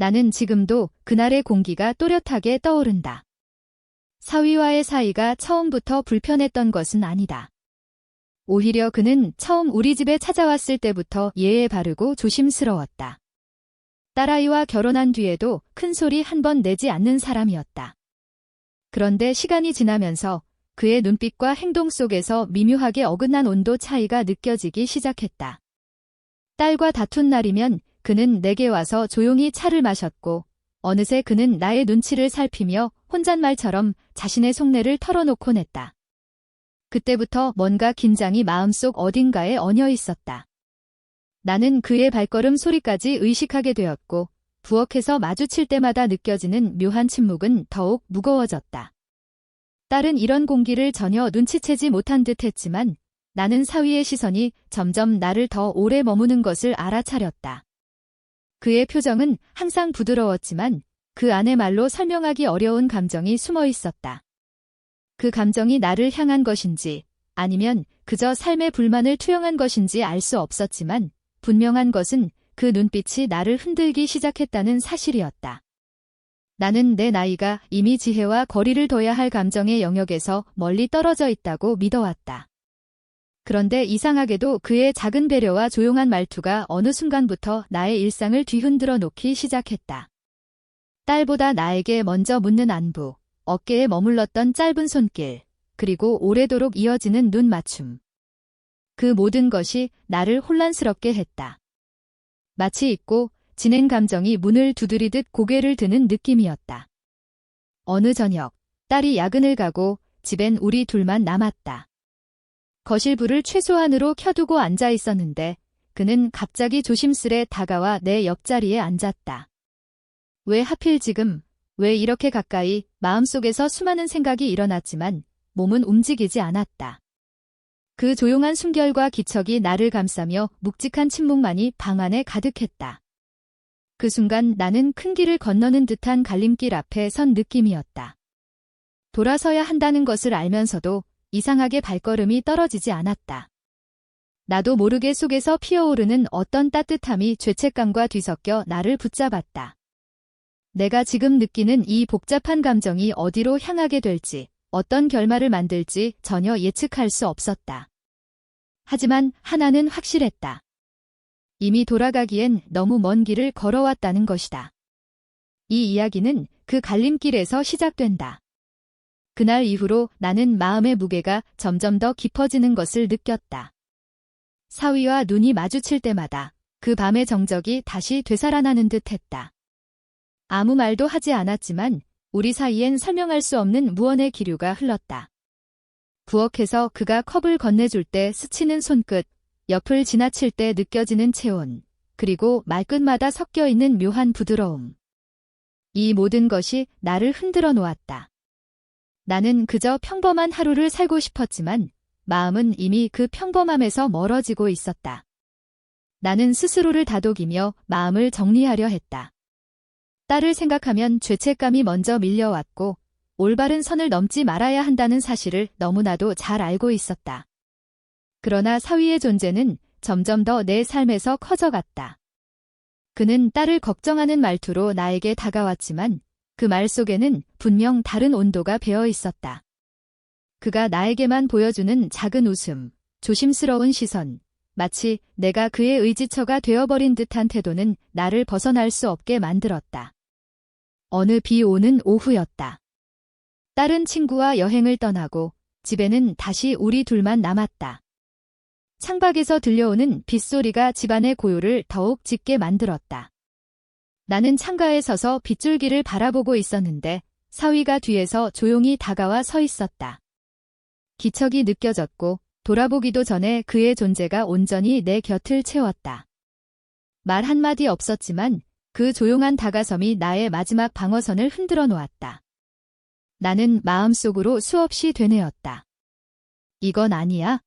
나는 지금도 그날의 공기가 또렷하게 떠오른다. 사위와의 사이가 처음부터 불편했던 것은 아니다. 오히려 그는 처음 우리 집에 찾아왔을 때부터 예에 바르고 조심스러웠다. 딸아이와 결혼한 뒤에도 큰 소리 한 번 내지 않는 사람이었다. 그런데 시간이 지나면서 그의 눈빛과 행동 속에서 미묘하게 어긋난 온도 차이가 느껴지기 시작했다. 딸과 다툰 날이면 그는 내게 와서 조용히 차를 마셨고 어느새 그는 나의 눈치를 살피며 혼잣말처럼 자신의 속내를 털어놓곤 했다. 그때부터 뭔가 긴장이 마음속 어딘가에 얹어 있었다. 나는 그의 발걸음 소리까지 의식하게 되었고 부엌에서 마주칠 때마다 느껴지는 묘한 침묵은 더욱 무거워졌다. 딸은 이런 공기를 전혀 눈치채지 못한 듯 했지만 나는 사위의 시선이 점점 나를 더 오래 머무는 것을 알아차렸다. 그의 표정은 항상 부드러웠지만 그 안에 말로 설명하기 어려운 감정이 숨어 있었다. 그 감정이 나를 향한 것인지 아니면 그저 삶의 불만을 투영한 것인지 알 수 없었지만 분명한 것은 그 눈빛이 나를 흔들기 시작했다는 사실이었다. 나는 내 나이가 이미 지혜와 거리를 둬야 할 감정의 영역에서 멀리 떨어져 있다고 믿어왔다. 그런데 이상하게도 그의 작은 배려와 조용한 말투가 어느 순간부터 나의 일상을 뒤흔들어 놓기 시작했다. 딸보다 나에게 먼저 묻는 안부, 어깨에 머물렀던 짧은 손길, 그리고 오래도록 이어지는 눈 맞춤. 그 모든 것이 나를 혼란스럽게 했다. 마치 잊고 진행 감정이 문을 두드리듯 고개를 드는 느낌이었다. 어느 저녁, 딸이 야근을 가고 집엔 우리 둘만 남았다. 거실 불을 최소한으로 켜두고 앉아 있었는데 그는 갑자기 조심스레 다가와 내 옆자리에 앉았다. 왜 하필 지금, 왜 이렇게 가까이 마음속에서 수많은 생각이 일어났지만 몸은 움직이지 않았다. 그 조용한 숨결과 기척이 나를 감싸며 묵직한 침묵만이 방 안에 가득했다. 그 순간 나는 큰 길을 건너는 듯한 갈림길 앞에 선 느낌이었다. 돌아서야 한다는 것을 알면서도 이상하게 발걸음이 떨어지지 않았다. 나도 모르게 속에서 피어오르는 어떤 따뜻함이 죄책감과 뒤섞여 나를 붙잡았다. 내가 지금 느끼는 이 복잡한 감정이 어디로 향하게 될지, 어떤 결말을 만들지 전혀 예측할 수 없었다. 하지만 하나는 확실했다. 이미 돌아가기엔 너무 먼 길을 걸어왔다는 것이다. 이 이야기는 그 갈림길에서 시작된다. 그날 이후로 나는 마음의 무게가 점점 더 깊어지는 것을 느꼈다. 사위와 눈이 마주칠 때마다 그 밤의 정적이 다시 되살아나는 듯 했다. 아무 말도 하지 않았지만 우리 사이엔 설명할 수 없는 무언의 기류가 흘렀다. 부엌에서 그가 컵을 건네줄 때 스치는 손끝, 옆을 지나칠 때 느껴지는 체온, 그리고 말끝마다 섞여 있는 묘한 부드러움. 이 모든 것이 나를 흔들어 놓았다. 나는 그저 평범한 하루를 살고 싶었지만 마음은 이미 그 평범함에서 멀어지고 있었다. 나는 스스로를 다독이며 마음을 정리하려 했다. 딸을 생각하면 죄책감이 먼저 밀려왔고 올바른 선을 넘지 말아야 한다는 사실을 너무나도 잘 알고 있었다. 그러나 사위의 존재는 점점 더 내 삶에서 커져갔다. 그는 딸을 걱정하는 말투로 나에게 다가왔지만 그 말 속에는 분명 다른 온도가 배어 있었다. 그가 나에게만 보여주는 작은 웃음, 조심스러운 시선, 마치 내가 그의 의지처가 되어버린 듯한 태도는 나를 벗어날 수 없게 만들었다. 어느 비 오는 오후였다. 딸은 친구와 여행을 떠나고 집에는 다시 우리 둘만 남았다. 창밖에서 들려오는 빗소리가 집안의 고요를 더욱 짙게 만들었다. 나는 창가에 서서 빗줄기를 바라보고 있었는데 사위가 뒤에서 조용히 다가와 서 있었다. 기척이 느껴졌고 돌아보기도 전에 그의 존재가 온전히 내 곁을 채웠다. 말 한마디 없었지만 그 조용한 다가섬이 나의 마지막 방어선을 흔들어 놓았다. 나는 마음속으로 수없이 되뇌었다. 이건 아니야.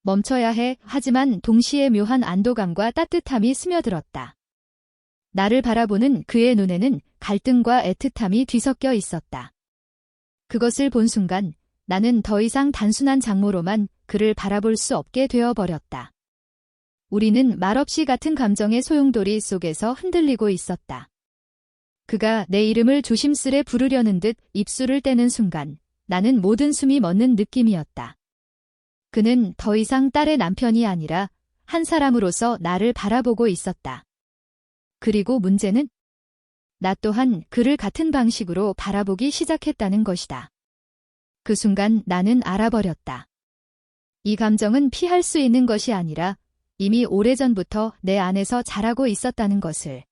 멈춰야 해. 하지만 동시에 묘한 안도감과 따뜻함이 스며들었다. 나를 바라보는 그의 눈에는 갈등과 애틋함이 뒤섞여 있었다. 그것을 본 순간 나는 더 이상 단순한 장모로만 그를 바라볼 수 없게 되어버렸다. 우리는 말없이 같은 감정의 소용돌이 속에서 흔들리고 있었다. 그가 내 이름을 조심스레 부르려는 듯 입술을 떼는 순간 나는 모든 숨이 멎는 느낌이었다. 그는 더 이상 딸의 남편이 아니라 한 사람으로서 나를 바라보고 있었다. 그리고 문제는 나 또한 그를 같은 방식으로 바라보기 시작했다는 것이다. 그 순간 나는 알아버렸다. 이 감정은 피할 수 있는 것이 아니라 이미 오래전부터 내 안에서 자라고 있었다는 것을.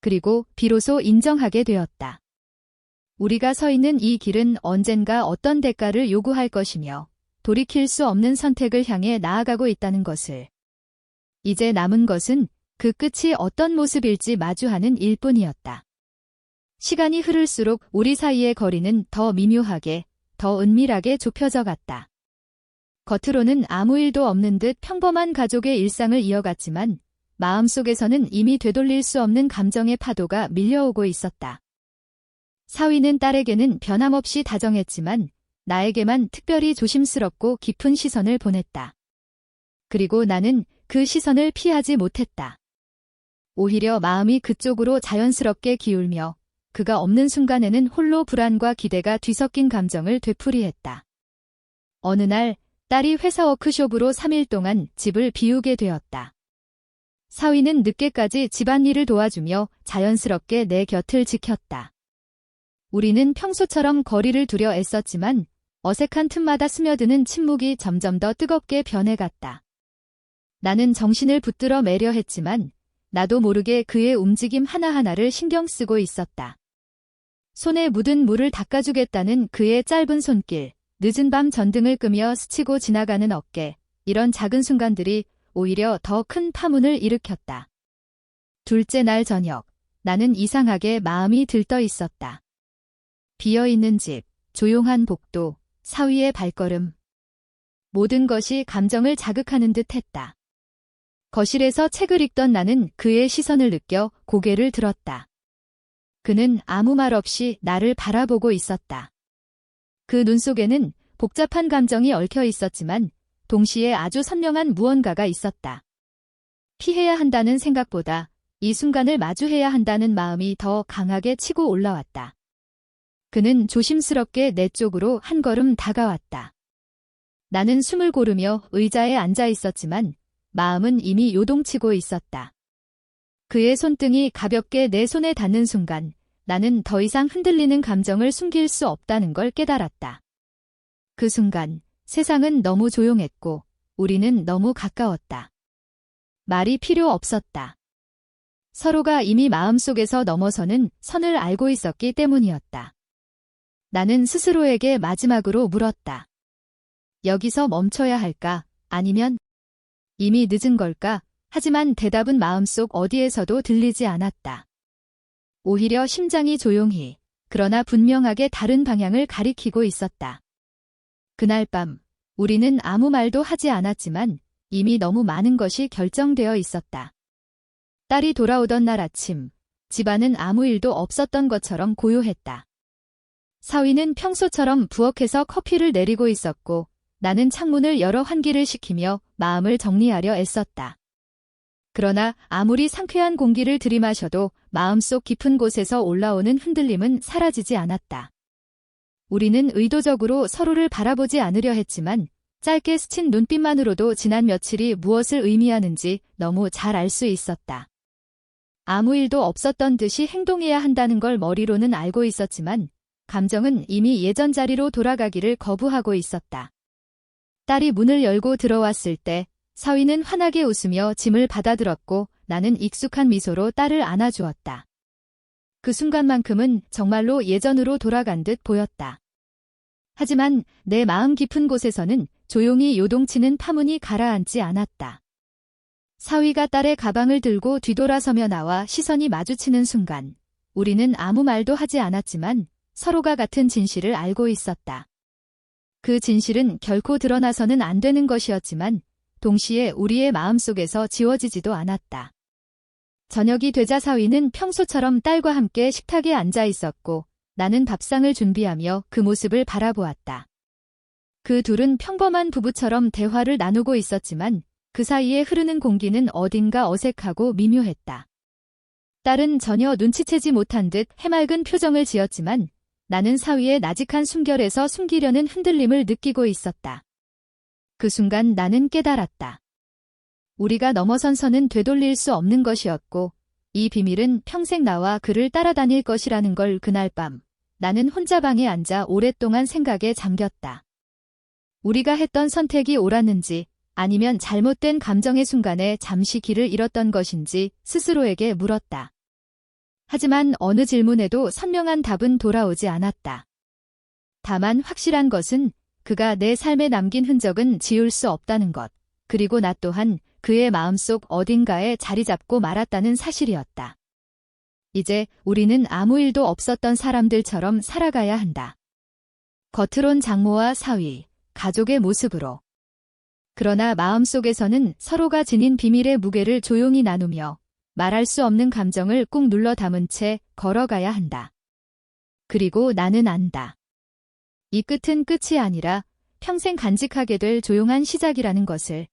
그리고 비로소 인정하게 되었다. 우리가 서 있는 이 길은 언젠가 어떤 대가를 요구할 것이며 돌이킬 수 없는 선택을 향해 나아가고 있다는 것을. 이제 남은 것은 그 끝이 어떤 모습일지 마주하는 일뿐이었다. 시간이 흐를수록 우리 사이의 거리는 더 미묘하게, 더 은밀하게 좁혀져 갔다. 겉으로는 아무 일도 없는 듯 평범한 가족의 일상을 이어갔지만 마음속에서는 이미 되돌릴 수 없는 감정의 파도가 밀려오고 있었다. 사위는 딸에게는 변함없이 다정했지만 나에게만 특별히 조심스럽고 깊은 시선을 보냈다. 그리고 나는 그 시선을 피하지 못했다. 오히려 마음이 그쪽으로 자연스럽게 기울며 그가 없는 순간에는 홀로 불안과 기대가 뒤섞인 감정을 되풀이했다. 어느 날 딸이 회사 워크숍으로 3일 동안 집을 비우게 되었다. 사위는 늦게까지 집안일을 도와주며 자연스럽게 내 곁을 지켰다. 우리는 평소처럼 거리를 두려 애썼지만 어색한 틈마다 스며드는 침묵이 점점 더 뜨겁게 변해갔다. 나는 정신을 붙들어 매려 했지만 나도 모르게 그의 움직임 하나하나를 신경 쓰고 있었다. 손에 묻은 물을 닦아주겠다는 그의 짧은 손길, 늦은 밤 전등을 끄며 스치고 지나가는 어깨, 이런 작은 순간들이 오히려 더 큰 파문을 일으켰다. 둘째 날 저녁, 나는 이상하게 마음이 들떠 있었다. 비어있는 집, 조용한 복도, 사위의 발걸음. 모든 것이 감정을 자극하는 듯 했다. 거실에서 책을 읽던 나는 그의 시선을 느껴 고개를 들었다. 그는 아무 말 없이 나를 바라보고 있었다. 그 눈 속에는 복잡한 감정이 얽혀 있었지만 동시에 아주 선명한 무언가가 있었다. 피해야 한다는 생각보다 이 순간을 마주해야 한다는 마음이 더 강하게 치고 올라왔다. 그는 조심스럽게 내 쪽으로 한 걸음 다가왔다. 나는 숨을 고르며 의자에 앉아 있었지만 마음은 이미 요동치고 있었다. 그의 손등이 가볍게 내 손에 닿는 순간 나는 더 이상 흔들리는 감정을 숨길 수 없다는 걸 깨달았다. 그 순간 세상은 너무 조용했고 우리는 너무 가까웠다. 말이 필요 없었다. 서로가 이미 마음속에서 넘어서는 선을 알고 있었기 때문이었다. 나는 스스로에게 마지막으로 물었다. 여기서 멈춰야 할까? 아니면 이미 늦은 걸까? 하지만 대답은 마음속 어디에서도 들리지 않았다. 오히려 심장이 조용히, 그러나 분명하게 다른 방향을 가리키고 있었다. 그날 밤, 우리는 아무 말도 하지 않았지만 이미 너무 많은 것이 결정되어 있었다. 딸이 돌아오던 날 아침, 집안은 아무 일도 없었던 것처럼 고요했다. 사위는 평소처럼 부엌에서 커피를 내리고 있었고 나는 창문을 열어 환기를 시키며 마음을 정리하려 애썼다. 그러나 아무리 상쾌한 공기를 들이마셔도 마음속 깊은 곳에서 올라오는 흔들림은 사라지지 않았다. 우리는 의도적으로 서로를 바라보지 않으려 했지만 짧게 스친 눈빛만으로도 지난 며칠이 무엇을 의미하는지 너무 잘 알 수 있었다. 아무 일도 없었던 듯이 행동해야 한다는 걸 머리로는 알고 있었지만 감정은 이미 예전 자리로 돌아가기를 거부하고 있었다. 딸이 문을 열고 들어왔을 때 사위는 환하게 웃으며 짐을 받아들었고 나는 익숙한 미소로 딸을 안아주었다. 그 순간만큼은 정말로 예전으로 돌아간 듯 보였다. 하지만 내 마음 깊은 곳에서는 조용히 요동치는 파문이 가라앉지 않았다. 사위가 딸의 가방을 들고 뒤돌아서며 나와 시선이 마주치는 순간 우리는 아무 말도 하지 않았지만 서로가 같은 진실을 알고 있었다. 그 진실은 결코 드러나서는 안 되는 것이었지만 동시에 우리의 마음속에서 지워지지도 않았다. 저녁이 되자 사위는 평소처럼 딸과 함께 식탁에 앉아 있었고 나는 밥상을 준비하며 그 모습을 바라보았다. 그 둘은 평범한 부부처럼 대화를 나누고 있었지만 그 사이에 흐르는 공기는 어딘가 어색하고 미묘했다. 딸은 전혀 눈치채지 못한 듯 해맑은 표정을 지었지만 나는 사위의 나직한 숨결에서 숨기려는 흔들림을 느끼고 있었다. 그 순간 나는 깨달았다. 우리가 넘어선 선은 되돌릴 수 없는 것이었고 이 비밀은 평생 나와 그를 따라다닐 것이라는 걸 그날 밤 나는 혼자 방에 앉아 오랫동안 생각에 잠겼다. 우리가 했던 선택이 옳았는지 아니면 잘못된 감정의 순간에 잠시 길을 잃었던 것인지 스스로에게 물었다. 하지만 어느 질문에도 선명한 답은 돌아오지 않았다. 다만 확실한 것은 그가 내 삶에 남긴 흔적은 지울 수 없다는 것, 그리고 나 또한 그의 마음속 어딘가에 자리 잡고 말았다는 사실이었다. 이제 우리는 아무 일도 없었던 사람들처럼 살아가야 한다. 겉으론 장모와 사위, 가족의 모습으로. 그러나 마음속에서는 서로가 지닌 비밀의 무게를 조용히 나누며 말할 수 없는 감정을 꾹 눌러 담은 채 걸어가야 한다. 그리고 나는 안다. 이 끝은 끝이 아니라 평생 간직하게 될 조용한 시작이라는 것을